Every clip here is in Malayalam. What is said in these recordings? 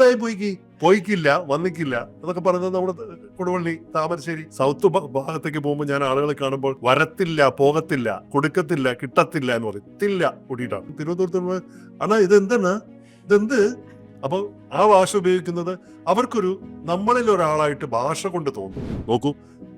ടൈം പോയിക്ക് പോയിക്കില്ല വന്നിക്കില്ല എന്നൊക്കെ പറഞ്ഞത് നമ്മുടെ കൊടുവള്ളി താമരശ്ശേരി സൗത്ത് ഭാഗത്തേക്ക് പോകുമ്പോൾ ഞാൻ ആളുകളെ കാണുമ്പോൾ വരത്തില്ല പോകത്തില്ല കൊടുക്കത്തില്ല കിട്ടത്തില്ല എന്ന് പറയും. തില്ല കൂട്ടിയിട്ടാണ്. തിരുവനന്തപുരത്ത് അണ ഇത് ഇതെന്താണ്? ഇതെന്ത്? അപ്പൊ ആ ഭാഷ ഉപയോഗിക്കുന്നത് അവർക്കൊരു നമ്മളിൽ ഒരാളായിട്ട് ഭാഷ കൊണ്ട് തോന്നും. നോക്കൂ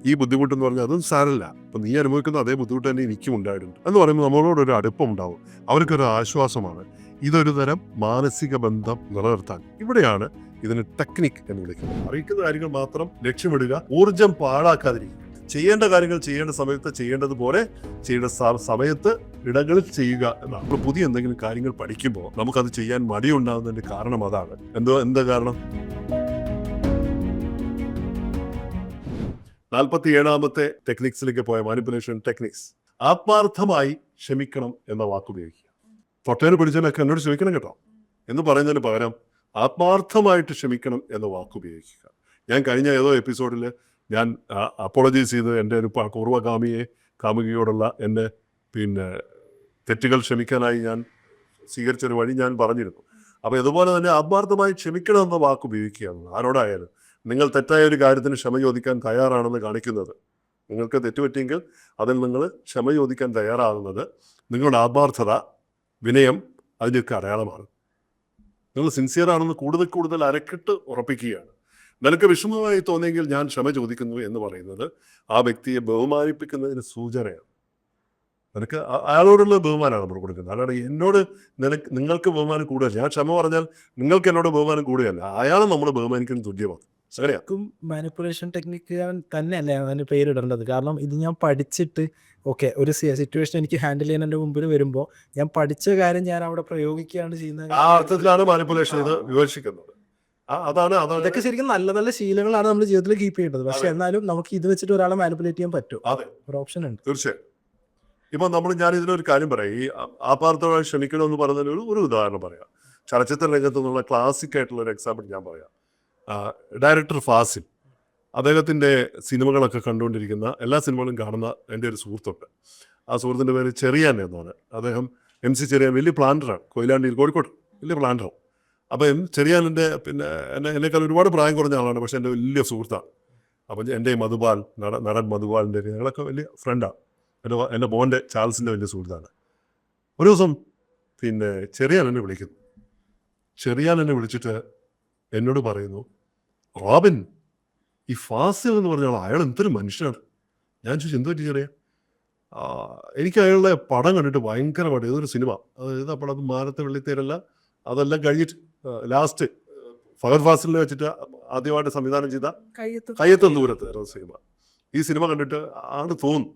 ഈ ബുദ്ധിമുട്ട് എന്ന് പറഞ്ഞാൽ അതും സാരല്ല. അപ്പൊ നീ അനുഭവിക്കുന്ന അതേ ബുദ്ധിമുട്ട് തന്നെ എനിക്കും ഉണ്ടായിട്ടുണ്ട്. എന്ന് പറയുമ്പോൾ നമ്മളോടൊരു അടുപ്പം ഉണ്ടാവും. അവർക്കൊരു ആശ്വാസമാണ്. ഇതൊരു തരം മാനസിക ബന്ധം നിലനിർത്താൻ. ഇവിടെയാണ് ഇതിന് ടെക്നിക് എന്ന് വിളിക്കുന്നത്. അറിയിക്കുന്ന കാര്യങ്ങൾ മാത്രം ലക്ഷ്യമിടുക ഊർജം പാഴാക്കാതിരിക്കുക. ചെയ്യേണ്ട കാര്യങ്ങൾ ചെയ്യേണ്ട സമയത്ത് ചെയ്യേണ്ടതുപോലെ ചെയ്യേണ്ട സമയത്ത് ഇടങ്ങളിൽ ചെയ്യുക എന്നാണ്. നമ്മൾ പുതിയ എന്തെങ്കിലും കാര്യങ്ങൾ പഠിക്കുമ്പോൾ നമുക്കത് ചെയ്യാൻ മടിയുണ്ടാകുന്നതിന്റെ കാരണം അതാണ്. എന്തോ എന്താ കാരണം? നാൽപ്പത്തി ഏഴാമത്തെ ടെക്നിക്സിലേക്ക് പോയ മാനിപ്പുലേഷൻ ടെക്നിക്സ് ആത്മാർത്ഥമായി ക്ഷമിക്കണം എന്ന വാക്ക് ഉപയോഗിക്കുക തൊട്ടേനെ പിടിച്ചതിനൊക്കെ എന്നോട് ക്ഷമിക്കണം കേട്ടോ. എന്ന് പറയുന്നതിന് പകരം ആത്മാർത്ഥമായിട്ട് ക്ഷമിക്കണം എന്ന വാക്ക് ഉപയോഗിക്കുക. ഞാൻ കഴിഞ്ഞ ഏതോ എപ്പിസോഡിൽ ഞാൻ അപ്പോളജൈസ് ചെയ്ത് എന്റെ ഒരു പൂർവകാമിയെ കാമുകിയോടുള്ള എന്റെ പിന്നെ തെറ്റുകൾ ക്ഷമിക്കാനായി ഞാൻ സ്വീകരിച്ചൊരു വഴി ഞാൻ പറഞ്ഞിരുന്നു. അപ്പോൾ ഇതുപോലെ തന്നെ ആത്മാർത്ഥമായി ക്ഷമിക്കണം എന്ന വാക്ക് ഉപയോഗിക്കുകയാണ്. ആരോടായാലും നിങ്ങൾ തെറ്റായ ഒരു കാര്യത്തിന് ക്ഷമ ചോദിക്കാൻ തയ്യാറാണെന്ന് കാണിക്കുന്നത്. നിങ്ങൾക്ക് തെറ്റുപറ്റിയെങ്കിൽ അതിൽ നിങ്ങൾ ക്ഷമ ചോദിക്കാൻ തയ്യാറാകുന്നത് നിങ്ങളുടെ ആത്മാർത്ഥത വിനയം അതിന്റെയൊക്കെ അടയാളമാണ്. നിങ്ങൾ സിൻസിയർ ആണെന്ന് കൂടുതൽ കൂടുതൽ അരക്കിട്ട് ഉറപ്പിക്കുകയാണ്. നിനക്ക് വിഷമമായി തോന്നിയെങ്കിൽ ഞാൻ ക്ഷമ ചോദിക്കുന്നു എന്ന് പറയുന്നത് ആ വ്യക്തിയെ ബഹുമാനിപ്പിക്കുന്നതിന് സൂചനയാണ്. നിനക്ക് അയാളോടുള്ള ബഹുമാനമാണ് നമ്മൾ കൊടുക്കുന്നത്. അല്ലാതെ എന്നോട് നിനക്ക് നിങ്ങൾക്ക് ബഹുമാനം കൂടുതൽ. ഞാൻ ക്ഷമ പറഞ്ഞാൽ നിങ്ങൾക്ക് എന്നോട് ബഹുമാനം കൂടുതലല്ല അയാളെ നമ്മൾ ബഹുമാനിക്കുന്ന തുല്യമാണ്. അങ്ങനെയാ മാനിപ്പുലേഷൻ ടെക്നിക്ക് തന്നെയല്ലേ അതിന് പേരിടേണ്ടത്. കാരണം ഇത് ഞാൻ പഠിച്ചിട്ട് ഓക്കെ ഒരു സിറ്റുവേഷൻ എനിക്ക് ഹാൻഡിൽ ചെയ്യാൻ എന്റെ മുമ്പിൽ വരുമ്പോൾ ഞാൻ പഠിച്ച കാര്യം ഞാൻ അവിടെ പ്രയോഗിക്കുകയാണ് ചെയ്യുന്നത് ആ അർത്ഥത്തിലാണ് മാനിപ്പുലേഷൻ ഇത് വിവക്ഷിക്കുന്നത് അതാണ് അതാണ് ഇതൊക്കെ ശരിക്കും നല്ല നല്ല ശീലങ്ങളാണ് നമ്മൾ ജീവിതത്തിൽ കീപ്പ് ചെയ്യേണ്ടത്. പക്ഷെ. എന്നാലും നമുക്ക് ഇത് വെച്ചിട്ട് ഒരാളെ മാനിപ്പുലേറ്റ് ചെയ്യാൻ പറ്റും. ഒരു ഓപ്ഷൻ ഉണ്ട്. തീർച്ചയായും. ഇപ്പൊ നമ്മൾ ഞാൻ ഇതിനൊരു കാര്യം പറയാം. ഈ ആപാർത്ഥമായി ക്ഷമിക്കണം എന്ന് പറയുന്നതിന് ഒരു ഉദാഹരണം പറയാം. ചലച്ചിത്ര രംഗത്ത് നിന്നുള്ള ക്ലാസിക് ആയിട്ടുള്ള ഒരു എക്സാമ്പിൾ ഞാൻ പറയാം. ഡയറക്ടർ ഫാസിൽ. അദ്ദേഹത്തിന്റെ സിനിമകളൊക്കെ കണ്ടുകൊണ്ടിരിക്കുന്ന എല്ലാ സിനിമകളും കാണുന്ന എന്റെ ഒരു സുഹൃത്തുണ്ട്. ആ സുഹൃത്തിന്റെ പേര് ചെറിയാൻ എന്നാണ്. അദ്ദേഹം എം സി ചെറിയാൻ വലിയ പ്ലാന്ററാണ് കൊയിലാണ്ടിയിൽ കോഴിക്കോട് വലിയ പ്ലാന്ററാണ് അപ്പം എം ചെറിയാനെന്റെ പിന്നെ എന്നെ എന്നെക്കാൾ ഒരുപാട് പ്രായം കുറഞ്ഞ ആളാണ്. പക്ഷേ എന്റെ വലിയ സുഹൃത്താണ്. അപ്പം എന്റെ മധുപാൽ നട നടൻ മധുപാലിന്റെ ഞങ്ങളൊക്കെ വലിയ ഫ്രണ്ടാണ് എന്റെ എന്റെ മോന്റെ ചാൾസിന്റെ വലിയ സുഹൃത്താണ്. ഒരു ദിവസം പിന്നെ ചെറിയാൻ എന്നെ വിളിക്കുന്നു. ചെറിയാൻ എന്നെ വിളിച്ചിട്ട് എന്നോട് പറയുന്നു റോബിൻ ഈ ഫാസിൽ എന്ന് പറഞ്ഞാൽ അയാൾ എന്തൊരു മനുഷ്യനാണ്? ഞാൻ ചോദിച്ചു എന്ത് ആ, എനിക്ക് അയാളുടെ പടം കണ്ടിട്ട് ഭയങ്കരമായിട്ട് ഏതൊരു സിനിമ. അതായത് ഏതാ പടം? അത് മാനത്തെ വെള്ളിത്തേരല്ല. അതെല്ലാം കഴിഞ്ഞിട്ട് ലാസ്റ്റ് ഫഹർ ഫാസിലിനെ വെച്ചിട്ട് ആദ്യമായിട്ട് സംവിധാനം ചെയ്ത കയ്യത്തും. ദൂരത്ത് സിനിമ. ഈ സിനിമ കണ്ടിട്ട് ആണ് തോന്നുന്നു.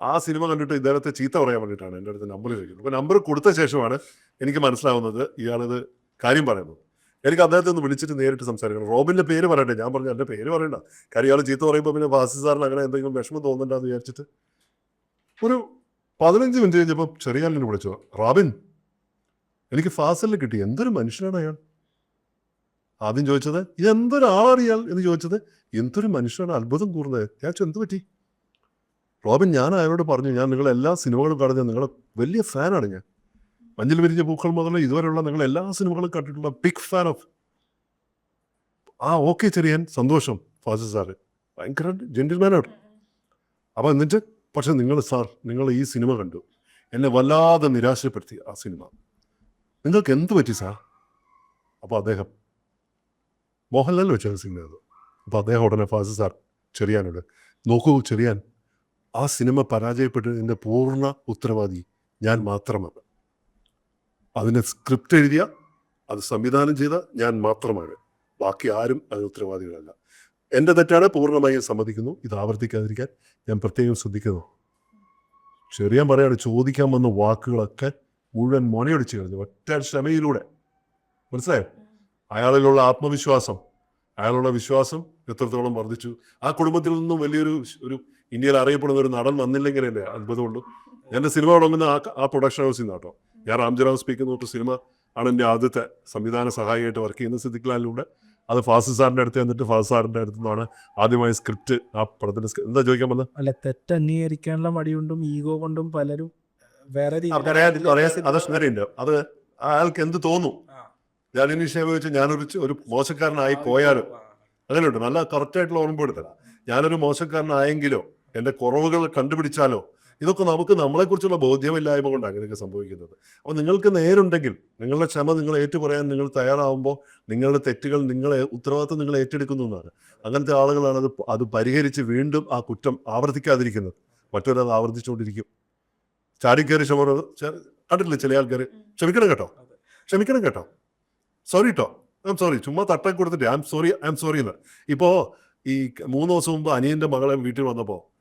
ആ സിനിമ കണ്ടിട്ട് ഇദ്ദേഹത്തെ ചീത്ത പറയാൻ വേണ്ടിയിട്ടാണ് എന്റെ അടുത്ത് നമ്പർ ചോദിക്കുന്നത്. അപ്പോൾ നമ്പർ കൊടുത്ത ശേഷമാണ് എനിക്ക് മനസ്സിലാവുന്നത് ഇയാളത് കാര്യം പറയുന്നത്. എനിക്ക് അദ്ദേഹത്തെ ഒന്ന് വിളിച്ചിട്ട് നേരിട്ട് സംസാരിക്കണം. റോബിന്റെ പേര് പറയട്ടെ. ഞാൻ പറഞ്ഞു എന്റെ പേര് പറയണ്ട. കാര്യം ഇയാൾ ചീത്ത പറയുമ്പോൾ പിന്നെ ഫാസി സാറിന് അങ്ങനെ എന്തെങ്കിലും വിഷമം തോന്നുന്നുണ്ടെന്ന് വിചാരിച്ചിട്ട്. ഒരു പതിനഞ്ച് മിനിറ്റ് കഴിഞ്ഞപ്പോൾ ചെറിയാലിനെ വിളിച്ചു. റോബിൻ എനിക്ക് ഫാസലിൽ കിട്ടി. എന്തൊരു മനുഷ്യനാണ് അയാൾ? ആദ്യം ചോദിച്ചത് എന്തൊരാളറിയാൽ എന്ന് ചോദിച്ചത് എന്തൊരു മനുഷ്യനാണ്? അത്ഭുതം കൂർന്നത് ഞാൻ എന്ത് പറ്റി? റോബിൻ ഞാൻ അയാളോട് പറഞ്ഞു ഞാൻ നിങ്ങളെ എല്ലാ സിനിമകളും കാണുന്ന നിങ്ങളെ വലിയ ഫാനാണ് ഞാൻ. മഞ്ഞിൽ വിരിഞ്ഞ പൂക്കൾ മുതൽ ഇതുവരെയുള്ള നിങ്ങൾ എല്ലാ സിനിമകളും കണ്ടിട്ടുള്ള ബിഗ് ഫാൻ ഓഫ് ആ ഓക്കെ ചെറിയാൻ സന്തോഷം ഫാസിൽ സാറ്. ഭയങ്കര ജെന്റിൽമാനാണ് അപ്പോൾ എന്നിട്ട് പക്ഷെ നിങ്ങൾ സാർ നിങ്ങൾ ഈ സിനിമ കണ്ടു. എന്നെ വല്ലാതെ നിരാശപ്പെടുത്തി ആ സിനിമ. നിങ്ങൾക്ക് എന്ത് പറ്റി സാർ? അപ്പോൾ അദ്ദേഹം മോഹൻലാൽ വെച്ചാണ് സിനിമ അത് അപ്പോൾ അദ്ദേഹം ഉടനെ ഫാസിൽ സാർ ചെറിയാനോട് നോക്കൂ ചെറിയാൻ ആ സിനിമ പരാജയപ്പെട്ടതിന്റെ പൂർണ ഉത്തരവാദി ഞാൻ മാത്രമാണ്. അതിന് സ്ക്രിപ്റ്റ് എഴുതിയ അത് സംവിധാനം ചെയ്ത ഞാൻ മാത്രമാണ്. ബാക്കി ആരും അതിന് ഉത്തരവാദികളല്ല. എന്റെ തെറ്റാണ് പൂർണമായും സമ്മതിക്കുന്നു. ഇത് ആവർത്തിക്കാതിരിക്കാൻ ഞാൻ പ്രത്യേകം ശ്രദ്ധിക്കുന്നു. ചെറിയ പറയാണ് ചോദിക്കാൻ വന്ന വാക്കുകളൊക്കെ മുഴുവൻ മൊനയൊടിച്ച് കഴിഞ്ഞു ഒറ്റ ക്ഷമയിലൂടെ. മനസ്സിലായോ? അയാളിലുള്ള ആത്മവിശ്വാസം അയാളുള്ള വിശ്വാസം എത്രത്തോളം വർദ്ധിച്ചു. ആ കുടുംബത്തിൽ നിന്നും വലിയൊരു ഒരു ഇന്ത്യയിൽ അറിയപ്പെടുന്ന ഒരു നടൻ വന്നില്ലെങ്കിലല്ലേ അത്ഭുതമുള്ളൂ. എന്റെ സിനിമ തുടങ്ങുന്ന ആ ആ പ്രൊഡക്ഷൻ ഹൗസിൽ നിന്ന് ഞാൻ സ്പീക്ക് സ്പീക്കുന്ന പറഞ്ഞ സിനിമ ആണ് എന്റെ ആദ്യത്തെ സംവിധാന സഹായിയായിട്ട് വർക്ക് ചെയ്യുന്ന സിദ്ദിഖ്ലാലിലൂടെ. അത് ഫാസി സാറിന്റെ അടുത്ത് എന്നിട്ട് ഫാസി സാറിന്റെ അടുത്ത് നിന്നാണ് ആദ്യമായി സ്ക്രിപ്റ്റ് ആ പടത്തിന്റെ എന്താ ചോദിക്കാൻ വന്നത്? അല്ല തെറ്റ് അംഗീകരിക്കാനുള്ള മടി കൊണ്ടും ഈഗോ കൊണ്ടും പലരും വേറെ അറിയാൻ അത് അയാൾക്ക് എന്ത് തോന്നും? ഞാൻ ഞാനിനി വെച്ച് ഞാനൊരു ഒരു മോശക്കാരനായി പോയാലും അങ്ങനെയുണ്ട്. നല്ല കറക്റ്റായിട്ടുള്ള ഓർമ്മപ്പെടുത്തല ഞാനൊരു മോശക്കാരനായെങ്കിലോ എന്റെ കുറവുകൾ കണ്ടുപിടിച്ചാലോ ഇതൊക്കെ നമുക്ക് നമ്മളെക്കുറിച്ചുള്ള ബോധ്യമില്ലായ്മ കൊണ്ടാണ് അങ്ങനെയൊക്കെ സംഭവിക്കുന്നത്. അപ്പോൾ നിങ്ങൾക്ക് നേരുണ്ടെങ്കിൽ നിങ്ങളുടെ ക്ഷമ നിങ്ങൾ ഏറ്റുപറയാൻ നിങ്ങൾ തയ്യാറാവുമ്പോൾ നിങ്ങളുടെ തെറ്റുകൾ നിങ്ങളെ ഉത്തരവാദിത്വം നിങ്ങൾ ഏറ്റെടുക്കുന്നു എന്നാണ്. അങ്ങനത്തെ ആളുകളാണ് അത് അത് പരിഹരിച്ച് വീണ്ടും ആ കുറ്റം ആവർത്തിക്കാതിരിക്കുന്നത്. മറ്റൊരത് ആവർത്തിച്ചുകൊണ്ടിരിക്കും. ചാടിക്കയറി ക്ഷമ കണ്ടിട്ടില്ല ചില ആൾക്കാർ ക്ഷമിക്കണം കേട്ടോ. ക്ഷമിക്കണം കേട്ടോ. സോറി കേട്ടോ ഐ എം സോറി. ചുമ്മാ തട്ടം കൊടുത്തിട്ട് I'm sorry I'm sorry എന്ന്. ഇപ്പോൾ ഈ മൂന്ന് ദിവസം മുമ്പ് അനിയന്റെ മകളെ വീട്ടിൽ വന്നപ്പോൾ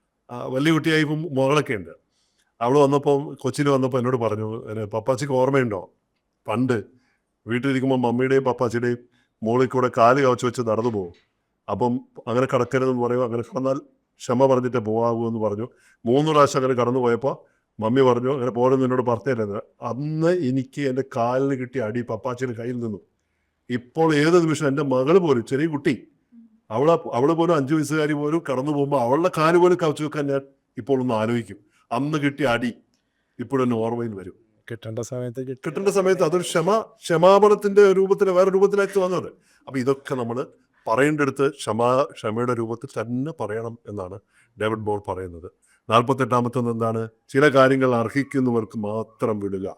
വലിയ കുട്ടിയായി ഇപ്പം മകളൊക്കെ ഉണ്ട്. അവൾ വന്നപ്പോൾ കൊച്ചിയിൽ വന്നപ്പോൾ എന്നോട് പറഞ്ഞു "എന്നെ പപ്പാച്ചിക്ക് ഓർമ്മയുണ്ടോ? പണ്ട് വീട്ടിലിരിക്കുമ്പോൾ മമ്മിയുടെയും പപ്പാച്ചിയുടെയും മോളിൽ കൂടെ കാൽ കവച്ച് വെച്ച് നടന്നു പോകും. അപ്പം അങ്ങനെ കടക്കരുതെന്ന് പറയും അങ്ങനെ കടന്നാൽ ക്ഷമ പറഞ്ഞിട്ട് പോകാവൂ എന്ന് പറഞ്ഞു. മൂന്ന് പ്രാവശ്യം അങ്ങനെ കടന്നു പോയപ്പോൾ മമ്മി പറഞ്ഞു അങ്ങനെ പോകണമെന്ന് എന്നോട് പറഞ്ഞിരുന്നത് അന്ന് എനിക്ക് എന്റെ കാലിന് കിട്ടിയ അടി പപ്പാച്ചിയുടെ കയ്യിൽ നിന്നു. ഇപ്പോൾ ഏത് നിമിഷം എന്റെ മകൾ പോലും ചെറിയ കുട്ടി അവളെ അവൾ പോലും അഞ്ചു വയസ്സുകാരി പോലും കടന്നു പോകുമ്പോൾ അവളുടെ കാൽ പോലും കവച്ചു വെക്കാൻ ഞാൻ ഇപ്പോൾ ഒന്ന് ആലോചിക്കും. അന്ന് കിട്ടിയ അടി ഇപ്പോഴൊന്ന് ഓർമ്മയിൽ വരും. കിട്ടേണ്ട സമയത്ത് കിട്ടും. കിട്ടേണ്ട സമയത്ത് അതൊരു ക്ഷമ ക്ഷമാപണത്തിന്റെ രൂപത്തിൽ വേറെ രൂപത്തിലായിട്ട് വന്നത്. അപ്പൊ ഇതൊക്കെ നമ്മൾ പറയേണ്ടടുത്ത് ക്ഷമാ ക്ഷമയുടെ രൂപത്തിൽ തന്നെ പറയണം എന്നാണ് ഡേവിഡ് ബോൾ പറയുന്നത്. നാൽപ്പത്തെട്ടാമത്തെ എന്താണ്? ചില കാര്യങ്ങൾ അർഹിക്കുന്നവർക്ക് മാത്രം വിടുക.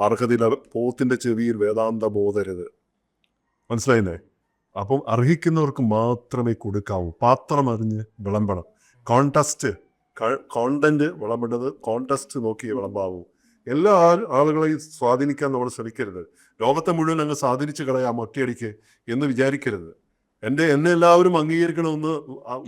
അർഹതയിലെ പോത്തിന്റെ ചെവിയിൽ വേദാന്ത ബോധരുത് മനസ്സിലായില്ലേ? അപ്പം അർഹിക്കുന്നവർക്ക് മാത്രമേ കൊടുക്കാവൂ. പാത്രം അറിഞ്ഞ് വിളമ്പണം. കോൺടസ്റ്റ് കോണ്ടന്റ് വിളമ്പേണ്ടത് കോൺടസ്റ്റ് നോക്കി വിളമ്പാവൂ. എല്ലാ ആളുകളെയും സ്വാധീനിക്കാൻ നമ്മൾ ശ്രമിക്കരുത്. ലോകത്തെ മുഴുവൻ അങ്ങ് സ്വാധീനിച്ച് കളയാം ഒറ്റയടിക്ക് എന്ന് വിചാരിക്കരുത്. എന്റെ എന്നെ എല്ലാവരും അംഗീകരിക്കണമെന്ന്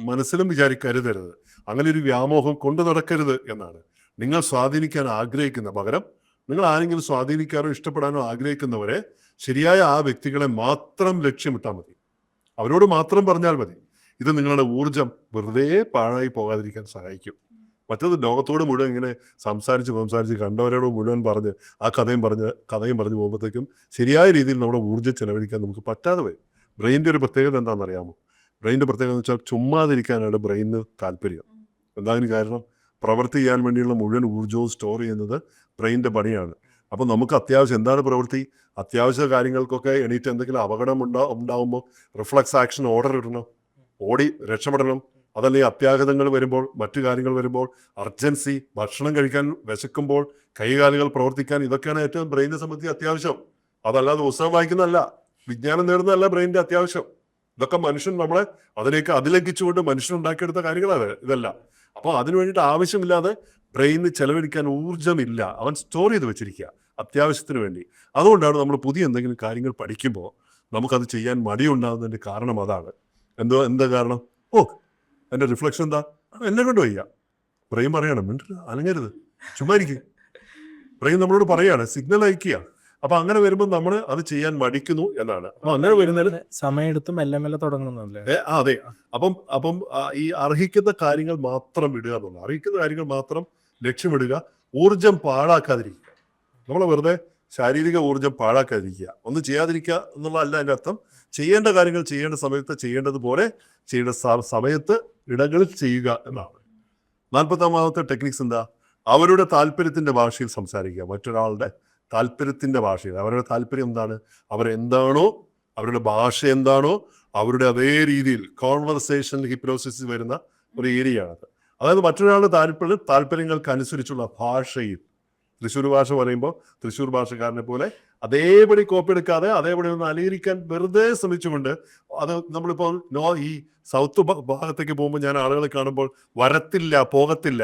മനസ്സിലും വിചാരിക്കരുതരുത് അങ്ങനെ ഒരു വ്യാമോഹം കൊണ്ടു നടക്കരുത് എന്നാണ്. നിങ്ങൾ സ്വാധീനിക്കാൻ ആഗ്രഹിക്കുന്ന പകരം നിങ്ങൾ ആരെങ്കിലും സ്വാധീനിക്കാനോ ഇഷ്ടപ്പെടാനോ ആഗ്രഹിക്കുന്നവരെ ശരിയായ ആ വ്യക്തികളെ മാത്രം ലക്ഷ്യമിട്ടാൽ മതി. അവരോട് മാത്രം പറഞ്ഞാൽ മതി. ഇത് നിങ്ങളുടെ ഊർജം വെറുതെ പാഴായി പോകാതിരിക്കാൻ സഹായിക്കും. മറ്റത് ലോകത്തോട് മുഴുവൻ ഇങ്ങനെ സംസാരിച്ച് സംസാരിച്ച് കണ്ടവരോട് മുഴുവൻ പറഞ്ഞ് ആ കഥയും പറഞ്ഞ് കഥയും പറഞ്ഞ് പോകുമ്പോഴത്തേക്കും ശരിയായ രീതിയിൽ നമ്മുടെ ഊർജം ചെലവഴിക്കാൻ നമുക്ക് പറ്റാതെ വരും. ബ്രെയിന്റെ ഒരു പ്രത്യേകത എന്താണെന്ന് അറിയാമോ ബ്രെയിന്റെ പ്രത്യേകത എന്ന് വെച്ചാൽ ചുമ്മാതിരിക്കാനാണ് ബ്രെയിനിന് താല്പര്യം. എന്താതിന് കാരണം? പ്രവർത്തി ചെയ്യാൻ വേണ്ടിയുള്ള മുഴുവൻ ഊർജവും സ്റ്റോർ ചെയ്യുന്നത് ബ്രെയിന്റെ പണിയാണ്. അപ്പോൾ നമുക്ക് അത്യാവശ്യം എന്താണ് പ്രവൃത്തി? അത്യാവശ്യ കാര്യങ്ങൾക്കൊക്കെ എണീറ്റ് എന്തെങ്കിലും അപകടം ഉണ്ടാ ഉണ്ടാകുമ്പോൾ റിഫ്ലക്സ് ആക്ഷൻ ഓർഡർ ഇടണം. ഓടി രക്ഷപ്പെടണം. അതല്ലെങ്കിൽ അത്യാഹിതങ്ങൾ വരുമ്പോൾ മറ്റു കാര്യങ്ങൾ വരുമ്പോൾ അർജൻസി ഭക്ഷണം കഴിക്കാൻ വിശക്കുമ്പോൾ കൈകാലുകൾ പ്രവർത്തിക്കാൻ ഇതൊക്കെയാണ് ഏറ്റവും ബ്രെയിനെ സംബന്ധിച്ച് അത്യാവശ്യം. അതല്ലാതെ പുസ്തകം വായിക്കുന്നതല്ല വിജ്ഞാനം നേടുന്നതല്ല ബ്രെയിനിന്റെ അത്യാവശ്യം. ഇതൊക്കെ മനുഷ്യൻ നമ്മളെ അതിലേക്ക് അതിലംഘിച്ചുകൊണ്ട് മനുഷ്യൻ ഉണ്ടാക്കിയെടുത്ത കാര്യങ്ങളാണ് ഇതല്ല. അപ്പോൾ അതിനു വേണ്ടിയിട്ട് ആവശ്യമില്ലാതെ ബ്രെയിനിന് ചെലവഴിക്കാൻ ഊർജമില്ല. അവൻ സ്റ്റോർ ചെയ്ത് വെച്ചിരിക്കുക അത്യാവശ്യത്തിന് വേണ്ടി. അതുകൊണ്ടാണ് നമ്മൾ പുതിയ എന്തെങ്കിലും കാര്യങ്ങൾ പഠിക്കുമ്പോൾ നമുക്കത് ചെയ്യാൻ മടിയുണ്ടാകുന്നതിന്റെ കാരണം അതാണ്. എന്തോ എന്താ കാരണം? ഓ എന്റെ റിഫ്ലക്ഷൻ എന്താ? എന്നെ കൊണ്ട് വയ്യ. ബ്രെയിൻ പറയണം മിണ്ടരുത് അനങ്ങരുത്. ചുമ്മാ ഇരിക്കും. ബ്രെയിൻ നമ്മളോട് പറയാണ് സിഗ്നൽ അയക്കുക അപ്പൊ അങ്ങനെ വരുമ്പോൾ നമ്മൾ അത് ചെയ്യാൻ മടിക്കുന്നു എന്നാണ്. അപ്പൊ അങ്ങനെ വരുന്നതിന് സമയമെടുത്ത് മെല്ലെ മെല്ലെ തുടങ്ങുന്നല്ലേ അതെ. അപ്പം അപ്പം ഈ അർഹിക്കുന്ന കാര്യങ്ങൾ മാത്രം വിടുക എന്നുള്ളത് അർഹിക്കുന്ന കാര്യങ്ങൾ മാത്രം ലക്ഷ്യമിടുക ഊർജം പാഴാക്കാതിരിക്കുക. നമ്മൾ വെറുതെ ശാരീരിക ഊർജം പാഴാക്കാതിരിക്കുക. ഒന്നും ചെയ്യാതിരിക്കുക എന്നുള്ളതല്ല അതിന്റെ അർത്ഥം. ചെയ്യേണ്ട കാര്യങ്ങൾ ചെയ്യേണ്ട സമയത്ത് ചെയ്യേണ്ടതുപോലെ ചെയ്യേണ്ട സമയത്ത് ഇടങ്ങളിൽ ചെയ്യുക എന്നാണ്. നാൽപ്പത്താമത്തെ ടെക്നിക്സ് എന്താ? അവരുടെ താല്പര്യത്തിന്റെ ഭാഷയിൽ സംസാരിക്കുക. മറ്റൊരാളുടെ താല്പര്യത്തിന്റെ ഭാഷയിൽ. അവരുടെ താല്പര്യം എന്താണ്? അവരെന്താണോ അവരുടെ ഭാഷ എന്താണോ അവരുടെ അതേ രീതിയിൽ കോൺവെർസേഷൻ ഹിപ്നോസിസ് വരുന്ന ഒരു ഏരിയയാണത് അതായത് മറ്റൊരാളുടെ താല്പര്യം താല്പര്യങ്ങൾക്ക് അനുസരിച്ചുള്ള ഭാഷയിൽ തൃശ്ശൂർ ഭാഷ പറയുമ്പോൾ തൃശ്ശൂർ ഭാഷക്കാരനെ പോലെ അതേപടി കോപ്പി എടുക്കാതെ അതേപടി ഒന്ന് അലീകരിക്കാൻ വെറുതെ ശ്രമിച്ചുകൊണ്ട് അത് നമ്മളിപ്പോൾ നോ ഈ സൗത്ത് ഭാഗത്തേക്ക് പോകുമ്പോൾ ഞാൻ ആളുകളെ കാണുമ്പോൾ വരത്തില്ല പോകത്തില്ല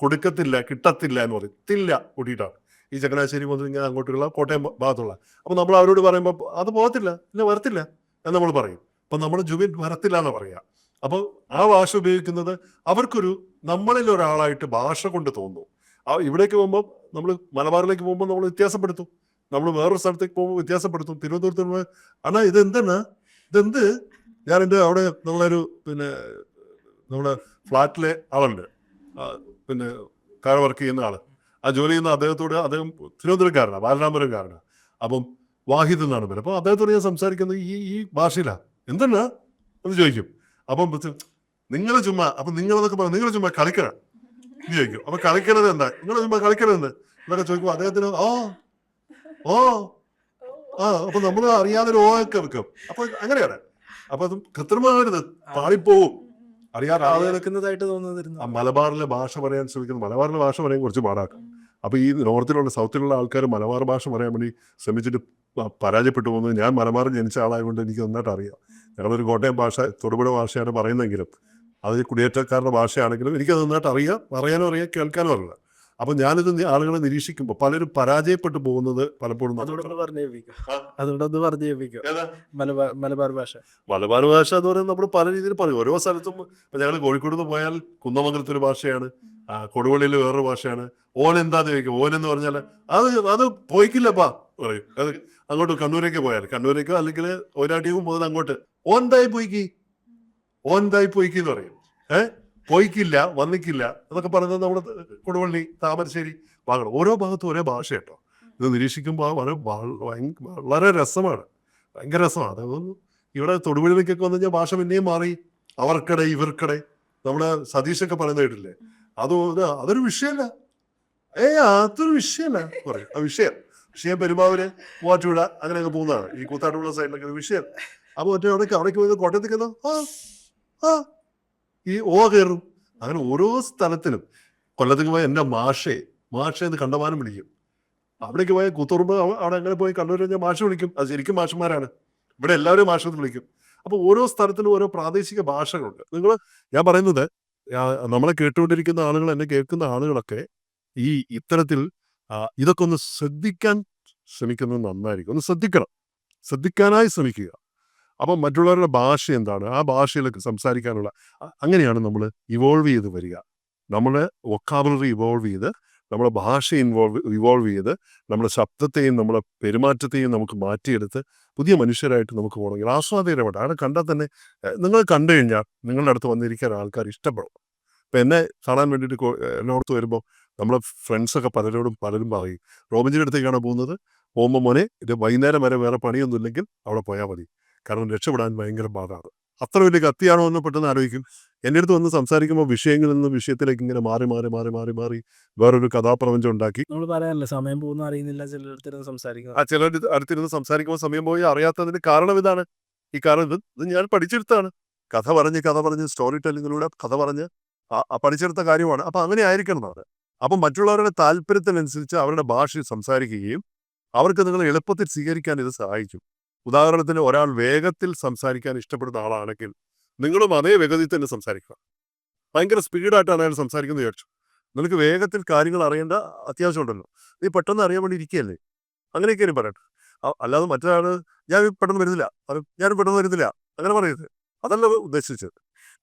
കൊടുക്കത്തില്ല കിട്ടത്തില്ല എന്ന് പറയും. തില്ല കൂട്ടിയിട്ടാണ്. ഈ ചങ്ങനാശ്ശേരി മുതൽ ഇങ്ങനെ അങ്ങോട്ടുള്ള കോട്ടയം ഭാഗത്തുള്ള. അപ്പോൾ നമ്മൾ അവരോട് പറയുമ്പോൾ അത് പോകത്തില്ല ഇല്ല വരത്തില്ല എന്ന് നമ്മൾ പറയും. അപ്പം നമ്മൾ ജുബിൻ വരത്തില്ല എന്ന് പറയാ അപ്പോൾ ആ ഭാഷ ഉപയോഗിക്കുന്നത് അവർക്കൊരു നമ്മളിൽ ഒരാളായിട്ട് ഭാഷ കൊണ്ട് തോന്നുന്നു ആ ഇവിടേക്ക് പോകുമ്പോൾ നമ്മൾ മലബാറിലേക്ക് പോകുമ്പോൾ നമ്മൾ വ്യത്യാസപ്പെടുത്തും. നമ്മൾ വേറൊരു സ്ഥലത്തേക്ക് പോകുമ്പോൾ വ്യത്യാസപ്പെടുത്തും. തിരുവനന്തപുരത്ത് അണ്ണാ ഇത് എന്താണ് ഇതെന്ത്? ഞാൻ എന്റെ അവിടെ നമ്മളൊരു പിന്നെ നമ്മുടെ ഫ്ലാറ്റിലെ ആളുണ്ട്. പിന്നെ കാര വർക്ക് ചെയ്യുന്ന ആൾ. ആ ജോലി ചെയ്യുന്ന അദ്ദേഹത്തോട് അദ്ദേഹം തിരുവനന്തപുരംകാരനാണ് ബാലരാമപുരംകാരനാണ് അപ്പം വാഹിദ് എന്നാണ് പേര്. അപ്പോൾ അദ്ദേഹത്തോട് ഞാൻ സംസാരിക്കുന്നത് ഈ ഈ ഭാഷയിലാണ് എന്താണ് എന്ന് ചോദിക്കും. അപ്പം നിങ്ങൾ ചുമ്മാ അപ്പൊ നിങ്ങൾ എന്നൊക്കെ പറഞ്ഞു നിങ്ങൾ ചുമ്മാ കളിക്കണം. എന്ന് ചോദിക്കും അപ്പൊ കളിക്കണത് എന്താ? നിങ്ങൾ ചുമ്മാ കളിക്കണത്? എന്നൊക്കെ ചോദിക്കുമ്പോൾ അദ്ദേഹത്തിന് ഓ ഓ ആ അപ്പൊ നമ്മൾ അറിയാതെ ഒരു ഓ ഒക്കെ വെക്കും. അപ്പൊ അങ്ങനെയാണ്. അപ്പൊ അത് കൃത്രിമമാകരുത് പാളിപ്പോവും. അറിയാതെ ആദ്യം വെക്കുന്നതായിട്ട് തോന്നുന്നു ആ മലബാറിലെ ഭാഷ പറയാൻ ശ്രമിക്കുന്നത് മലബാറിലെ ഭാഷ പറയാൻ കുറച്ച് പാടാക്കും. അപ്പൊ ഈ നോർത്തിലുള്ള സൗത്തിലുള്ള ആൾക്കാർ മലബാർ ഭാഷ പറയാൻ വേണ്ടി ശ്രമിച്ചിട്ട് പരാജയപ്പെട്ടു പോകുന്നത് ഞാൻ മലബാറിൽ ജനിച്ച ആളായതുകൊണ്ട് എനിക്ക് നന്നായിട്ട് അറിയാം ഞങ്ങളൊരു കോട്ടയം ഭാഷ തൊടുപുഴ ഭാഷയാണ് പറയുന്നതെങ്കിലും അത് കുടിയേറ്റക്കാരുടെ ഭാഷയാണെങ്കിലും എനിക്കത് നന്നായിട്ട് അറിയാം പറയാനും അറിയാം കേൾക്കാനും അറിയാം. അപ്പം ഞാനിത് ആളുകളെ നിരീക്ഷിക്കുമ്പോൾ പലരും പരാജയപ്പെട്ടു പോകുന്നത് പലപ്പോഴും അതുകൊണ്ടൊന്ന് പറഞ്ഞു മലബാർ ഭാഷ. മലബാർ ഭാഷ എന്ന് പറയുന്നത് നമ്മൾ പല രീതിയിൽ പറയും. ഓരോ സ്ഥലത്തും ഇപ്പം ഞങ്ങൾ കോഴിക്കോട് നിന്ന് പോയാൽ കുന്നമംഗലത്ത് ഒരു ഭാഷയാണ് കൊടുവള്ളിയിൽ വേറൊരു ഭാഷയാണ്. ഓൻ എന്താന്ന് ചോദിക്കും? ഓൻ എന്ന് പറഞ്ഞാൽ അത് അത് പോയിക്കില്ലപ്പാ പറയും. അത് അങ്ങോട്ട് കണ്ണൂരേക്ക് പോയാൽ. കണ്ണൂരേക്കോ അല്ലെങ്കിൽ ഒരാട്ടിയും മുതൽ അങ്ങോട്ട്. ഓൻ തായി പോയിക്കി? ഓൻ തായി പോയിക്കി എന്ന് പറയും. ഏ? പോയിക്കില്ല വന്നിക്കില്ല എന്നൊക്കെ പറയുന്നത് നമ്മുടെ കൊടുവള്ളി താമരശ്ശേരി ഭാഗങ്ങൾ. ഓരോ ഭാഗത്തും ഒരേ ഭാഷ കേട്ടോ ഇത് നിരീക്ഷിക്കുമ്പോൾ വളരെ വളരെ രസമാണ്. ഭയങ്കര രസമാണ്. അതൊന്നും ഇവിടെ തൊടുപുഴയിലേക്കൊക്കെ വന്നു കഴിഞ്ഞാൽ ഭാഷ പിന്നെയും മാറി. അവർക്കടെ ഇവർക്കടെ. നമ്മുടെ സതീഷൊക്കെ പറയുന്ന കേട്ടില്ലേ? അത് അതൊരു വിഷയമല്ല. ഏ അതൊരു വിഷയമല്ല പറയും. ആ വിഷയം. വിഷയം പെരുമാവൂര് മൂവാറ്റുപുഴ അങ്ങനെയൊക്കെ പോകുന്നതാണ്. ഈ കൂത്താട്ടുപുഴ സൈഡിലൊക്കെ വിഷയം. അപ്പൊ മറ്റേ അവിടേക്ക് അവിടേക്ക് പോയത് കോട്ടയത്തേക്ക് ആ ആ. ഈ ഓ കയറും. അങ്ങനെ ഓരോ സ്ഥലത്തിനും കൊല്ലത്തേക്ക് പോയ എന്റെ മാഷേ മാഷേ എന്ന് കണ്ടമാനം വിളിക്കും. അവിടേക്ക് പോയ കൂത്തുറുമ്പ് അവ- അവിടെ അങ്ങനെ പോയി കണ്ണൂർ ഞാൻ മാഷ വിളിക്കും. അത് ശരിക്കും മാഷന്മാരാണ്. ഇവിടെ എല്ലാവരും മാഷ എന്ന് വിളിക്കും. അപ്പോൾ ഓരോ സ്ഥലത്തിനും ഓരോ പ്രാദേശിക ഭാഷകളുണ്ട്. നിങ്ങൾ ഞാൻ പറയുന്നത് നമ്മളെ കേട്ടുകൊണ്ടിരിക്കുന്ന ആളുകൾ എന്നെ കേൾക്കുന്ന ആളുകളൊക്കെ ഈ ഇത്തരത്തിൽ ഇതൊക്കെ ഒന്ന് ശ്രദ്ധിക്കാൻ ശ്രമിക്കുന്നത് നന്നായിരിക്കും. ഒന്ന് ശ്രദ്ധിക്കണം. ശ്രദ്ധിക്കാനായി ശ്രമിക്കുക. അപ്പം മറ്റുള്ളവരുടെ ഭാഷ എന്താണ്? ആ ഭാഷയിലൊക്കെ സംസാരിക്കാനുള്ള അങ്ങനെയാണ് നമ്മൾ ഇവോൾവ് ചെയ്ത് വരിക. നമ്മൾ വൊക്കാബുലറി ഇവോൾവ് ചെയ്ത് നമ്മുടെ ഭാഷ ഇൻവോൾവ് ഇവോൾവ് ചെയ്ത് നമ്മുടെ ശബ്ദത്തെയും നമ്മുടെ പെരുമാറ്റത്തെയും നമുക്ക് മാറ്റിയെടുത്ത് പുതിയ മനുഷ്യരായിട്ട് നമുക്ക് പോകണമെങ്കിൽ ആസ്വാദകരമായിട്ട് അവിടെ കണ്ടാൽ തന്നെ നിങ്ങൾ കണ്ടു കഴിഞ്ഞാൽ നിങ്ങളുടെ അടുത്ത് വന്നിരിക്കാൻ ആൾക്കാർ ഇഷ്ടപ്പെടും. ഇപ്പം എന്നെ കാണാൻ വേണ്ടിയിട്ട് എന്നോടത്ത് വരുമ്പോൾ നമ്മളെ ഫ്രണ്ട്സൊക്കെ പലരോടും പലരും പറയും റോമിന്റെ അടുത്തേക്കാണ് പോകുന്നത്? പോകുമ്പോൾ മോനെ ഇത് വൈകുന്നേരം വരെ വേറെ പണിയൊന്നുമില്ലെങ്കിൽ അവിടെ പോയാൽ മതി. കാരണം രക്ഷപ്പെടാൻ ഭയങ്കര പാടാണ് അത്ര വലിയ കത്തിയാണോ എന്ന് പെട്ടെന്ന് ആലോചിക്കും. എന്റെ അടുത്ത് വന്ന് സംസാരിക്കുമ്പോൾ വിഷയങ്ങളിൽ നിന്ന് വിഷയത്തിലേക്ക് ഇങ്ങനെ മാറി മാറി മാറി മാറി മാറി വേറൊരു കഥാപ്രപഞ്ചം ഉണ്ടാക്കി. നമ്മൾ പറയാനല്ലേ സമയം പോകുന്ന അറിയുന്നില്ല ചിലയിടത്തിരുന്ന് സംസാരിക്കും ആ ചിലർ അടുത്തിരുന്ന് സംസാരിക്കുമ്പോൾ സമയം പോയി അറിയാത്തതിന് കാരണം ഇതാണ്. ഈ കാരണം ഇത് ഇത് ഞാൻ പഠിച്ചെടുത്താണ്. കഥ പറഞ്ഞ് കഥ പറഞ്ഞ് സ്റ്റോറി ടെല്ലിങ്ങിലൂടെ കഥ പറഞ്ഞ് പഠിച്ചെടുത്ത കാര്യമാണ്. അപ്പം അങ്ങനെ ആയിരിക്കണം അത്. അപ്പം മറ്റുള്ളവരുടെ താല്പര്യത്തിനനുസരിച്ച് അവരുടെ ഭാഷ സംസാരിക്കുകയും അവർക്ക് നിങ്ങൾ എളുപ്പത്തിൽ സ്വീകരിക്കാൻ ഇത് സഹായിക്കും. ഉദാഹരണത്തിന് ഒരാൾ വേഗത്തിൽ സംസാരിക്കാൻ ഇഷ്ടപ്പെടുന്ന ആളാണെങ്കിൽ നിങ്ങളും അതേ വേഗതയിൽ തന്നെ സംസാരിക്കുക. ഭയങ്കര സ്പീഡായിട്ടാണ് അയാൾ സംസാരിക്കുന്നത് വിചാരിച്ചു. നിനക്ക് വേഗത്തിൽ കാര്യങ്ങൾ അറിയേണ്ട അത്യാവശ്യമുണ്ടല്ലോ നീ പെട്ടെന്ന് അറിയാൻ വേണ്ടി ഇരിക്കുകയല്ലേ? അങ്ങനെയൊക്കെയാണ് പറയട്ടെ അല്ലാതെ മറ്റൊരാൾ ഞാൻ പെട്ടെന്ന് വരുന്നില്ല. ഞാനും പെട്ടെന്ന് വരുന്നില്ല. അങ്ങനെ പറയരുത്. അതല്ല ഉദ്ദേശിച്ചത്.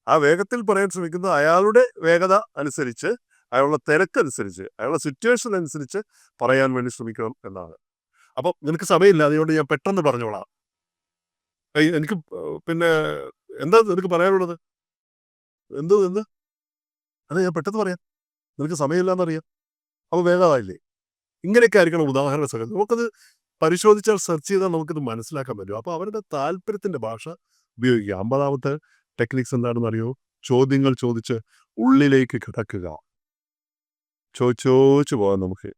ആ വേഗത്തിൽ പറയാൻ ശ്രമിക്കുന്ന അയാളുടെ വേഗത അനുസരിച്ച് അയാളുടെ തിരക്കനുസരിച്ച് അയാളുടെ സിറ്റുവേഷൻ അനുസരിച്ച് പറയാൻ വേണ്ടി ശ്രമിക്കണം എന്നാണ്. അപ്പം നിനക്ക് സമയമില്ല അതുകൊണ്ട് ഞാൻ പെട്ടെന്ന് പറഞ്ഞോളാം എനിക്ക് പിന്നെ എന്താ നിനക്ക് പറയാനുള്ളത് എന്ത് എന്ത് അത് ഞാൻ പെട്ടെന്ന് പറയാം നിനക്ക് സമയമില്ലാന്നറിയാം അപ്പോൾ വേഗമായില്ലേ ഇങ്ങനെയൊക്കെ ആയിരിക്കണം ഉദാഹരണ സഹിതം നമുക്കത് പരിശോധിച്ചാൽ സെർച്ച് ചെയ്താൽ നമുക്കിത് മനസ്സിലാക്കാൻ പറ്റും അപ്പോൾ അവരുടെ താല്പര്യത്തിന്റെ ഭാഷ ഉപയോഗിക്കുക അമ്പതാമത്തെ ടെക്നിക്സ് എന്താണെന്ന് അറിയോ ചോദ്യങ്ങൾ ചോദിച്ച് ഉള്ളിലേക്ക് കിടക്കുക ചോദിച്ചോച്ച് പോകാം നമുക്ക്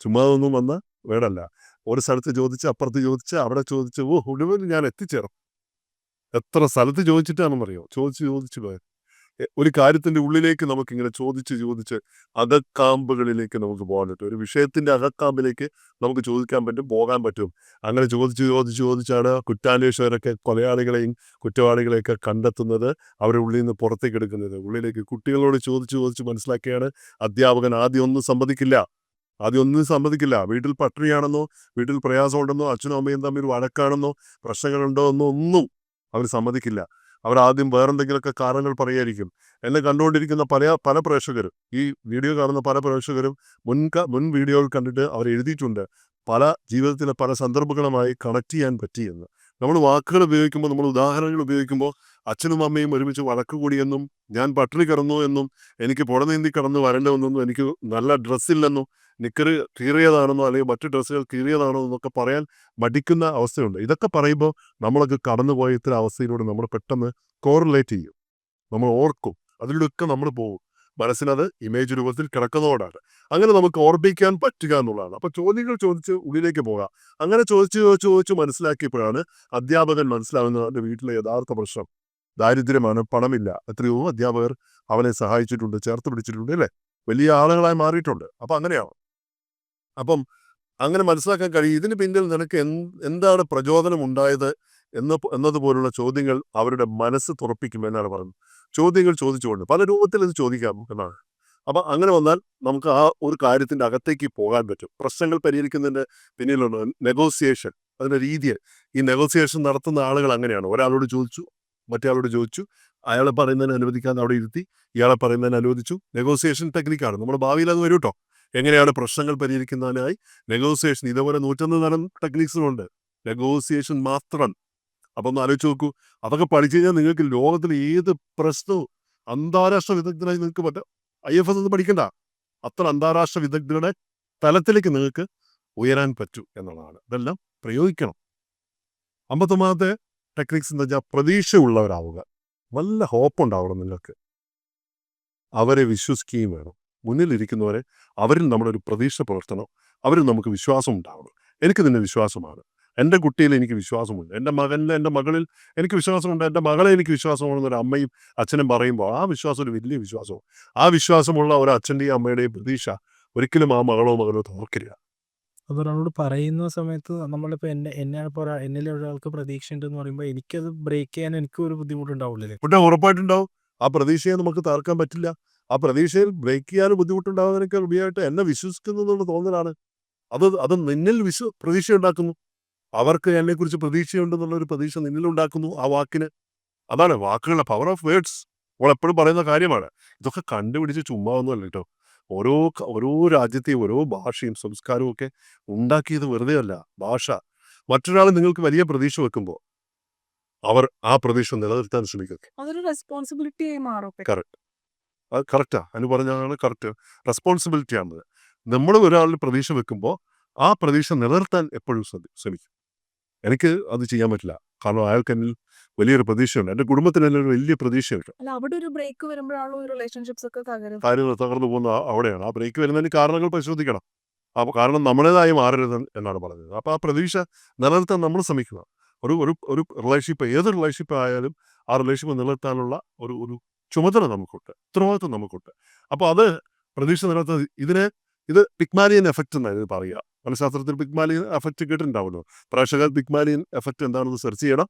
ചുമ്മാതൊന്നും വന്ന വേടല്ല ഒരു സ്ഥലത്ത് ചോദിച്ച് അപ്പുറത്ത് ചോദിച്ച് അവിടെ ചോദിച്ച് ഓ മുഴുവൻ ഞാൻ എത്തിച്ചേരും എത്ര സ്ഥലത്ത് ചോദിച്ചിട്ടാണെന്നറിയോ? ചോദിച്ച് ചോദിച്ച് പോയത് ഒരു കാര്യത്തിന്റെ ഉള്ളിലേക്ക് നമുക്ക് ഇങ്ങനെ ചോദിച്ച് ചോദിച്ച് അകക്കാമ്പുകളിലേക്ക് നമുക്ക് പോകാൻ പറ്റും. ഒരു വിഷയത്തിന്റെ അകക്കാമ്പിലേക്ക് നമുക്ക് ചോദിക്കാൻ പറ്റും പോകാൻ പറ്റും. അങ്ങനെ ചോദിച്ച് ചോദിച്ച് ചോദിച്ചാണ് കുറ്റാന്വേഷകരൊക്കെ കൊലയാളികളെയും കുറ്റവാളികളെയൊക്കെ കണ്ടെത്തുന്നത് അവരെ ഉള്ളിൽ നിന്ന് പുറത്തേക്ക് എടുക്കുന്നത്. ഉള്ളിലേക്ക് കുട്ടികളോട് ചോദിച്ച് ചോദിച്ച് മനസ്സിലാക്കിയാണ് അധ്യാപകൻ ആദ്യം ഒന്നും സമ്മതിക്കില്ല. ആദ്യം ഒന്നും സമ്മതിക്കില്ല. വീട്ടിൽ പട്ടിണിയാണെന്നോ വീട്ടിൽ പ്രയാസമുണ്ടെന്നോ അച്ഛനും അമ്മയും തമ്മിൽ വഴക്കാണെന്നോ പ്രശ്നങ്ങളുണ്ടോ എന്നോ ഒന്നും അവർ സമ്മതിക്കില്ല. അവർ ആദ്യം വേറെന്തെങ്കിലുമൊക്കെ കാരണങ്ങൾ പറയായിരിക്കും. എന്നെ കണ്ടുകൊണ്ടിരിക്കുന്ന പല പല പ്രേക്ഷകരും ഈ വീഡിയോ കാണുന്ന പല പ്രേക്ഷകരും മുൻ മുൻ വീഡിയോകൾ കണ്ടിട്ട് അവർ എഴുതിയിട്ടുണ്ട് പല ജീവിതത്തിലെ പല സന്ദർഭങ്ങളുമായി കണക്ട് ചെയ്യാൻ പറ്റിയെന്ന്. നമ്മൾ വാക്കുകൾ ഉപയോഗിക്കുമ്പോൾ നമ്മൾ ഉദാഹരണങ്ങൾ ഉപയോഗിക്കുമ്പോൾ അച്ഛനും അമ്മയും ഒരുമിച്ച് വഴക്ക് കൂടിയെന്നും ഞാൻ പട്ടിണി കിടന്നു എന്നും എനിക്ക് പുഴ നീന്തി കടന്നു വരണമെന്നും എനിക്ക് നല്ല ഡ്രസ്സില്ലെന്നും നിക്കർ കീറിയതാണെന്നോ അല്ലെങ്കിൽ മറ്റു ഡ്രസ്സുകൾ കീറിയതാണോ എന്നൊക്കെ പറയാൻ മടിക്കുന്ന അവസ്ഥയുണ്ട്. ഇതൊക്കെ പറയുമ്പോൾ നമ്മളൊക്കെ കടന്നുപോയ ഇത്തരം അവസ്ഥയിലൂടെ നമ്മൾ പെട്ടെന്ന് കോറിലേറ്റ് ചെയ്യും. നമ്മൾ ഓർക്കും. അതിലൊക്കെ നമ്മൾ പോകും. മനസ്സിനത് ഇമേജ് രൂപത്തിൽ കിടക്കുന്നതോടാണ്. അങ്ങനെ നമുക്ക് ഓർമ്മിക്കാൻ പറ്റുക എന്നുള്ളതാണ്. അപ്പൊ ചോദ്യങ്ങൾ ചോദിച്ച് ഉള്ളിലേക്ക് പോകാം. അങ്ങനെ ചോദിച്ച് ചോദിച്ച് ചോദിച്ച് മനസ്സിലാക്കിയപ്പോഴാണ് അധ്യാപകൻ മനസ്സിലാവുന്നത് വീട്ടിലെ യഥാർത്ഥ പ്രശ്നം. ദാരിദ്ര്യമാണ് പണമില്ല. എത്രയോ അധ്യാപകർ അവനെ സഹായിച്ചിട്ടുണ്ട് ചേർത്ത് പിടിച്ചിട്ടുണ്ട് അല്ലേ? വലിയ ആളുകളായി മാറിയിട്ടുണ്ട്. അപ്പൊ അങ്ങനെയാണ് അപ്പം അങ്ങനെ മനസ്സിലാക്കാൻ കഴിയും. ഇതിന് പിന്നിൽ നിനക്ക് എന്ത് എന്താണ് പ്രചോദനം ഉണ്ടായത് എന്ന എന്നതുപോലുള്ള ചോദ്യങ്ങൾ അവരുടെ മനസ്സ് തുറപ്പിക്കും എന്നാണ് പറയുന്നത്. ചോദ്യങ്ങൾ ചോദിച്ചുകൊണ്ട്. പല രൂപത്തിൽ ഇത് ചോദിക്കാം എന്നാണ്. അപ്പൊ അങ്ങനെ വന്നാൽ നമുക്ക് ആ ഒരു കാര്യത്തിന്റെ അകത്തേക്ക് പോകാൻ പറ്റും. പ്രശ്നങ്ങൾ പരിഹരിക്കുന്നതിന്റെ പിന്നിലുള്ള നെഗോസിയേഷൻ. അതിന്റെ രീതി ഈ നെഗോസിയേഷൻ നടത്തുന്ന ആളുകൾ അങ്ങനെയാണ്. ഒരാളോട് ചോദിച്ചു മറ്റേ ആളോട് ചോദിച്ചു അയാളെ പറയുന്നതിന് അനുവദിക്കാതെ അവിടെ ഇരുത്തി ഇയാളെ പറയുന്നതിന് അനുവദിച്ചു. നെഗോസിയേഷൻ ടെക്നിക്കാണ് നമ്മുടെ ഭാവിയിൽ അത് വരും കേട്ടോ എങ്ങനെയാണ് പ്രശ്നങ്ങൾ പരിഹരിക്കുന്നതിനായി നെഗോസിയേഷൻ ഇതേപോലെ നൂറ്റൊന്ന് തരം ടെക്നിക്സുകളുണ്ട് നെഗോസിയേഷൻ മാത്രം. അപ്പം ഒന്ന് ആലോചിച്ച് നോക്കൂ. അതൊക്കെ പഠിച്ചു കഴിഞ്ഞാൽ നിങ്ങൾക്ക് ലോകത്തിൽ ഏത് പ്രശ്നവും അന്താരാഷ്ട്ര വിദഗ്ധനായി നിങ്ങൾക്ക് പറ്റാം ഐ എഫ് എസ് ഒന്നും പഠിക്കണ്ട. അത്ര അന്താരാഷ്ട്ര വിദഗ്ധരുടെ തലത്തിലേക്ക് നിങ്ങൾക്ക് ഉയരാൻ പറ്റൂ എന്നുള്ളതാണ്. ഇതെല്ലാം പ്രയോഗിക്കണം. അമ്പത്തൊമ്പതാമത്തെ ടെക്നിക്സ് എന്ന് വെച്ചാൽ പ്രതീക്ഷയുള്ളവരാവുക. നല്ല ഹോപ്പ് ഉണ്ടാവണം നിങ്ങൾക്ക്. അവരെ വിശ്വസിക്കുകയും വേണം. മുന്നിലിരിക്കുന്നവരെ അവരിൽ നമ്മുടെ ഒരു പ്രതീക്ഷ പുലർത്തണം. അവരിൽ നമുക്ക് വിശ്വാസം ഉണ്ടാവണം. എനിക്ക് തന്നെ വിശ്വാസമാണ്. എന്റെ കുട്ടിയിൽ എനിക്ക് വിശ്വാസമുണ്ട്. എന്റെ മകനിൽ എന്റെ മകളിൽ എനിക്ക് വിശ്വാസമുണ്ട്. എന്റെ മകളെ എനിക്ക് വിശ്വാസമാണെന്ന് ഒരു അമ്മയും അച്ഛനും പറയുമ്പോൾ ആ വിശ്വാസം ഒരു വലിയ വിശ്വാസവും ആ വിശ്വാസമുള്ള ഒരു അച്ഛന്റെയും അമ്മയുടെയും പ്രതീക്ഷ ഒരിക്കലും ആ മകളോ മകളോ തോർക്കില്ല. അതൊരാളോട് പറയുന്ന സമയത്ത് നമ്മളിപ്പോൾ എന്നെ എന്നെ ഇപ്പോൾ ഒരാ എന്നിൽ ഒരാൾക്ക് പ്രതീക്ഷ ഉണ്ടെന്ന് പറയുമ്പോൾ എനിക്കത് ബ്രേക്ക് ചെയ്യാൻ എനിക്ക് ഒരു ബുദ്ധിമുട്ടുണ്ടാവില്ലേ ഉറപ്പായിട്ടുണ്ടാവും. ആ പ്രതീക്ഷയെ നമുക്ക് തകർക്കാൻ പറ്റില്ല. ആ പ്രതീക്ഷയിൽ ബ്രേക്ക് ചെയ്യാനും ബുദ്ധിമുട്ടുണ്ടാകുന്നതിനൊക്കെ ഉപയോഗമായിട്ട് എന്നെ വിശ്വസിക്കുന്നു എന്നുള്ള തോന്നലാണ്. അത് അത് നിന്നിൽ വിശ്വ പ്രതീക്ഷ ഉണ്ടാക്കുന്നു അവർക്ക് എന്നെക്കുറിച്ച് പ്രതീക്ഷയുണ്ടെന്നുള്ള ഒരു പ്രതീക്ഷ നിന്നിൽ ഉണ്ടാക്കുന്നു ആ വാക്കിന്. അതാണ് വാക്കുകളുടെ പവർ ഓഫ് വേർഡ്സ് നമ്മൾ എപ്പോഴും പറയുന്ന കാര്യമാണ്. ഇതൊക്കെ കണ്ടുപിടിച്ച് ചുമ്മാ ഒന്നുമല്ല കേട്ടോ. ഓരോ ഓരോ രാജ്യത്തെയും ഓരോ ഭാഷയും സംസ്കാരവും ഒക്കെ ഉണ്ടാക്കിയത് വെറുതെ അല്ല ഭാഷ. മറ്റൊരാൾ നിങ്ങൾക്ക് വലിയ പ്രതീക്ഷ വെക്കുമ്പോൾ അവർ ആ പ്രതീക്ഷ നിലനിർത്താൻ ശ്രമിക്കും അതൊരു റെസ്പോൺസിബിലിറ്റി ആയി മാറും. കറക്റ്റ് അത് കറക്റ്റാ പറഞ്ഞാണ് കറക്റ്റ് നമ്മൾ ഒരാളിൽ പ്രതീക്ഷ വെക്കുമ്പോൾ ആ പ്രതീക്ഷ നിലനിർത്താൻ എപ്പോഴും ശ്രമിക്കും. എനിക്ക് അത് ചെയ്യാൻ പറ്റില്ല. കാരണം അയാൾക്ക് എന്നിൽ വലിയൊരു പ്രതീക്ഷയുണ്ട്. എന്റെ കുടുംബത്തിന് തന്നെ ഒരു വലിയ പ്രതീക്ഷയുണ്ട്. അല്ല അവിടെ ഒരു ബ്രേക്ക് വരുമ്പോഴാണോ റിലേഷൻഷിപ്സ് ഒക്കെ തകരുന്നത് കാര്യങ്ങൾ തകർന്നു പോകുന്ന അവിടെയാണ്. ആ ബ്രേക്ക് വരുന്നതിന് കാരണങ്ങൾ പരിശോധിക്കണം. അപ്പോൾ കാരണം നമ്മുടേതായി മാറരുത് എന്നാണ് പറഞ്ഞത്. അപ്പോൾ ആ പ്രതീക്ഷ നിലനിർത്താൻ നമ്മൾ ശ്രമിക്കുക. ഒരു ഒരു ഒരു റിലേഷൻഷിപ്പ് ഏത് റിലേഷൻഷിപ്പ് ആയാലും ആ റിലേഷൻഷിപ്പ് നിലനിർത്താനുള്ള ഒരു ഒരു ചുമതല നമുക്കുണ്ട്. ഉത്തരവാദിത്വം നമുക്കുണ്ട്. അപ്പോൾ അത് പ്രതീക്ഷ നിലനിർത്താൻ ഇതിനെ ഇത് പിക്മാലിയൻ എഫക്റ്റ് എന്നാണ് ഇത് പറയുക. മനഃശാസ്ത്രത്തിൽ പിക്മാലിയൻ എഫക്റ്റ് കേട്ടിട്ടുണ്ടാവുമല്ലോ? പ്രേക്ഷകർ പിക്മാലിയൻ എഫക്റ്റ് എന്താണെന്ന് സെർച്ച് ചെയ്യണം.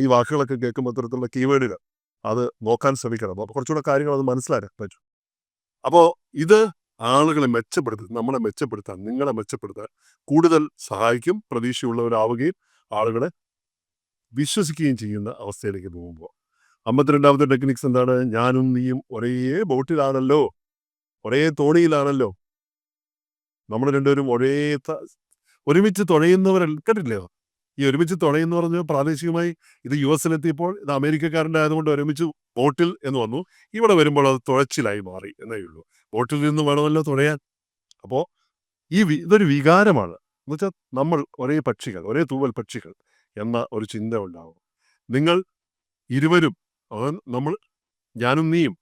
ഈ വാക്കുകളൊക്കെ കേൾക്കുമ്പോൾ അത്തരത്തിലുള്ള കീവേഡുകൾ അത് നോക്കാൻ ശ്രമിക്കണം. അപ്പോൾ കുറച്ചുകൂടെ കാര്യങ്ങൾ അത് മനസ്സിലാക്കാൻ പറ്റും. അപ്പോൾ ഇത് ആളുകളെ മെച്ചപ്പെടുത്തുക നമ്മളെ മെച്ചപ്പെടുത്താൻ നിങ്ങളെ മെച്ചപ്പെടുത്താൻ കൂടുതൽ സഹായിക്കും പ്രതീക്ഷയുള്ളവരാവുകയും ആളുകളെ വിശ്വസിക്കുകയും ചെയ്യുന്ന അവസ്ഥയിലേക്ക് പോകുമ്പോൾ അമ്പത്തിരണ്ടാമത്തെ ടെക്നിക്സ് എന്താണ്? ഞാനും നീയും ഒരേ ബോട്ടിലാണല്ലോ. ഒരേ തോണിയിലാണല്ലോ. നമ്മൾ രണ്ടുപേരും ഒരേ ഒരുമിച്ച് തുഴയുന്നവരല്ല കേട്ടില്ലയോ ഈ ഒരുമിച്ച് തുടങ്ങിയെന്ന് പറഞ്ഞ് പ്രാദേശികമായി ഇത് യു എസിലെത്തിയപ്പോൾ ഇത് അമേരിക്കക്കാരന്റെ ആയതുകൊണ്ട് ഒരുമിച്ച് ബോട്ടിൽ എന്ന് വന്നു. ഇവിടെ വരുമ്പോൾ അത് തുഴച്ചിലായി മാറി എന്നേ ഉള്ളൂ. ബോട്ടിൽ നിന്ന് വേണമല്ലോ തുഴയാൻ അപ്പോൾ ഈ ഇതൊരു വികാരമാണ്. എന്നുവെച്ചാൽ നമ്മൾ ഒരേ പക്ഷികൾ ഒരേ തൂവൽ പക്ഷികൾ എന്ന ഒരു ചിന്ത ഉണ്ടാവും. നിങ്ങൾ ഇരുവരും നമ്മൾ ഞാനും നീയും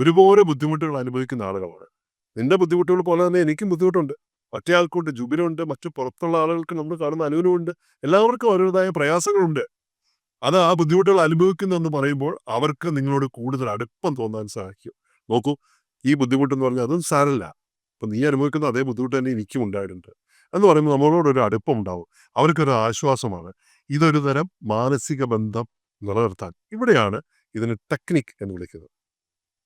ഒരുപോലെ ബുദ്ധിമുട്ടുകൾ അനുഭവിക്കുന്ന ആളുകളാണ്. നിന്റെ ബുദ്ധിമുട്ടുകൾ പോലെ തന്നെ എനിക്കും ബുദ്ധിമുട്ടുണ്ട്. മറ്റേ ആൾക്കുണ്ട് ജുബിനുണ്ട് മറ്റു പുറത്തുള്ള ആളുകൾക്ക് നമ്മൾ കാണുന്ന അനുവിനുമുണ്ട്. എല്ലാവർക്കും അവരുടേതായ പ്രയാസങ്ങളുണ്ട്. അത് ആ ബുദ്ധിമുട്ടുകൾ അനുഭവിക്കുന്നു എന്ന് പറയുമ്പോൾ അവർക്ക് നിങ്ങളോട് കൂടുതൽ അടുപ്പം തോന്നാൻ സഹായിക്കും നോക്കൂ ഈ ബുദ്ധിമുട്ടെന്ന് പറഞ്ഞാൽ അതും സാരല്ല. അപ്പം നീ അനുഭവിക്കുന്ന അതേ ബുദ്ധിമുട്ട് തന്നെ എനിക്കും ഉണ്ടായിട്ടുണ്ട്. എന്ന് പറയുമ്പോൾ നമ്മളോടൊരു അടുപ്പം ഉണ്ടാവും. അവർക്കൊരു ആശ്വാസമാണ്. ഇതൊരു തരം മാനസിക ബന്ധം നിലനിർത്താൻ. ഇവിടെയാണ് ഇതിന് ടെക്നിക് എന്ന് വിളിക്കുന്നത്.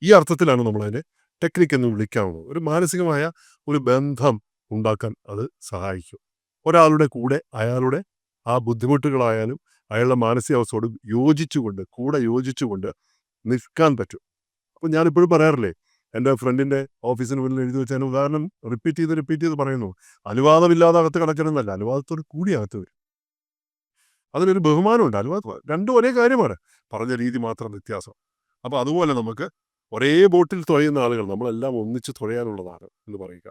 ഈ അർത്ഥത്തിലാണ് നമ്മളതിനെ ടെക്നിക് എന്ന് വിളിക്കാവുന്നത്. ഒരു മാനസികമായ ഒരു ബന്ധം ഉണ്ടാക്കാൻ അത് സഹായിക്കും. ഒരാളുടെ കൂടെ അയാളുടെ ആ ബുദ്ധിമുട്ടുകളായാലും അയാളുടെ മാനസികാവസ്ഥയോട് യോജിച്ചുകൊണ്ട് കൂടെ യോജിച്ചുകൊണ്ട് നിൽക്കാൻ പറ്റും. അപ്പം ഞാനിപ്പോഴും പറയാറില്ലേ എന്റെ ഫ്രണ്ടിന്റെ ഓഫീസിന് മുന്നിൽ എഴുതി വെച്ചാൽ ഉദാഹരണം റിപ്പീറ്റ് ചെയ്ത് റിപ്പീറ്റ് ചെയ്ത് പറയുന്നു അനുവാദമില്ലാതെ അകത്ത് കിടക്കണമെന്നല്ല അനുവാദത്തോട് കൂടി അകത്ത് വരും. അതിനൊരു ബഹുമാനമുണ്ട് അനുവാദം രണ്ടും ഒരേ കാര്യമാണ് പറഞ്ഞ രീതി മാത്രം വ്യത്യാസം. അപ്പോൾ അതുപോലെ നമുക്ക് ഒരേ ബോട്ടിൽ തുഴയുന്ന ആളുകൾ നമ്മളെല്ലാം ഒന്നിച്ച് തുഴയാനുള്ളതാണ് എന്ന് പറയുക.